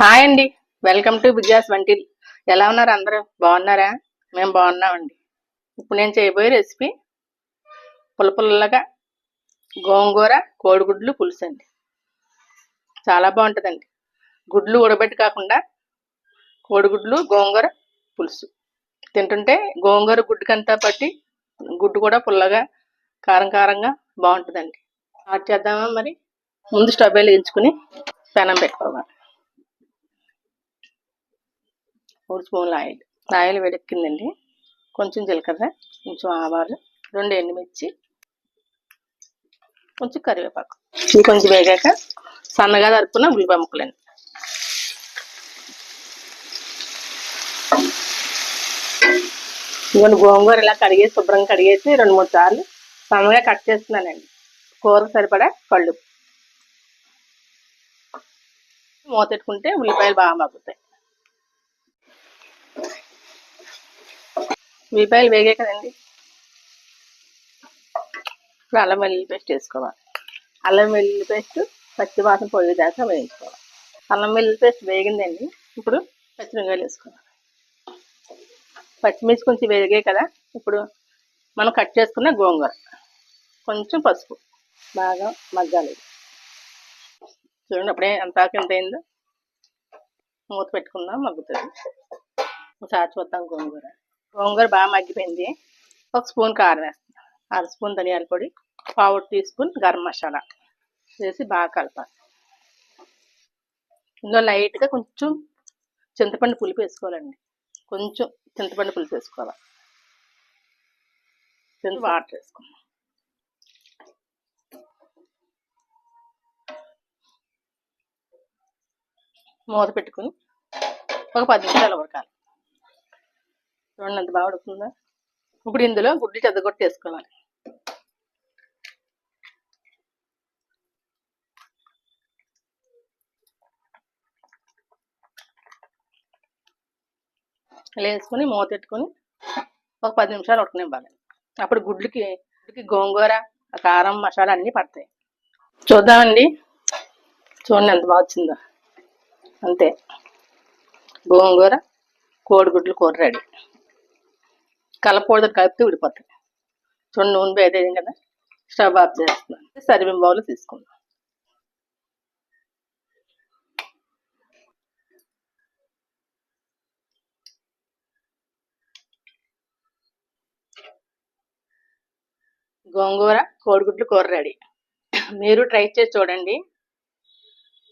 Hi అండి. Welcome to బిగ్గాస్ వంటి ఎలా ఉన్నారు అందరూ? బాగున్నారా? మేము బాగున్నామండి. ఇప్పుడు నేను చేయబోయే రెసిపీ పుల్ల పుల్లగా గోంగూర కోడిగుడ్లు పులుసు అండి. చాలా బాగుంటుందండి. గుడ్లు ఉడబెట్టి కాకుండా కోడిగుడ్లు గోంగూర పులుసు. తింటుంటే గోంగూర గుడ్డుకంతా పట్టి గుడ్డు కూడా పుల్లగా కారం కారంగా బాగుంటుందండి. స్టార్ట్ చేద్దామా మరి? ముందు స్టవ్ వెలిగించుకుని పెనం పెట్టుకోవాలి. మూడు స్పూన్ల ఆయిల్ ఆయిల్ వేడెక్కిందండి. కొంచెం జీలకర్ర కొంచెం ఆవాలు రెండు ఎండుమిర్చి కొంచెం కరివేపాకు. ఇవి కొంచెం వేగాక సన్నగా తరుపున ఉల్లిపాయ ముక్కలండి. ఇవన్నీ గోంగూర ఇలా కడిగేసి శుభ్రంగా కడిగేసి రెండు మూడు సార్లు సన్నగా కట్ చేస్తున్నానండి. కూర సరిపడా కళ్ళు. మూతెట్టుకుంటే ఉల్లిపాయలు బాగా మగ్గుతాయి. ఉల్లిపాయలు వేగే కదండి. ఇప్పుడు అల్లం వెల్లుల్లి పేస్ట్ వేసుకోవాలి. అల్లం వెల్లుల్లి పేస్ట్ పచ్చి వాసన పోయేదాకా వేయించుకోవాలి. అల్లం వెల్లుల్లి పేస్ట్ వేగిందండి. ఇప్పుడు పచ్చిమిరపకాయలు వేసుకోవాలి. పచ్చిమిర్చి కొంచెం వేగే కదా. ఇప్పుడు మనం కట్ చేసుకున్న గోంగూర. కొంచెం పసుపు. బాగా మగ్గాలి. చూడండి అప్పుడే ఎంత ఎంత అయిందో. మూత పెట్టుకుందాం మగ్గుతుంది. ఒకసారి చూద్దాం గోంగూర. గోంగూర బాగా మగ్గిపోయింది. ఒక స్పూన్ కారం వేస్తాను అర స్పూన్ ధనియాల పొడి పావు టీ స్పూన్ గరం మసాలా వేసి బాగా కలపాలి. ఇందులో లైట్గా కొంచెం చింతపండు పులుపు వేసుకోవాలండి. కొంచెం చింతపండు పులుపు వేసుకోవాలి. చింత వాటర్ వేసుకుందాం. మూత పెట్టుకుని ఒక పది నిమిషాలు ఉడకాలి. చూడండి ఎంత బాగా ఉడుకుతుందా. ఇప్పుడు ఇందులో గుడ్డి చెద్దగొట్టేసుకోవాలి ఇలా మూత పెట్టుకొని ఒక పది నిమిషాలు ఉడకనివ్వాలి. అప్పుడు గుడ్లకి గుడ్లకి గోంగూర కారం మసాలా అన్నీ పడతాయి. చూద్దామండి. చూడండి ఎంత బాగా వచ్చిందో. అంతే. గోంగూర కోడిగుడ్లు కూర రెడీ. కలపకూడదు కలిపితే విడిపోతాయి. చూడండి నూనె వేదేది కదా. స్టవ్ ఆఫ్ చేస్తున్నాను. సరివిం బౌల్ తీసుకుందాం. గోంగూర కోడిగుడ్లు కూర రెడీ. మీరు ట్రై చేసి చూడండి.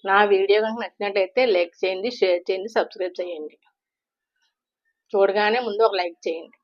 నా వీడియో కనుక నచ్చినట్లయితే లైక్ చేయండి షేర్ చేయండి సబ్స్క్రైబ్ చేయండి. చూడగానే ముందు ఒక లైక్ చేయండి.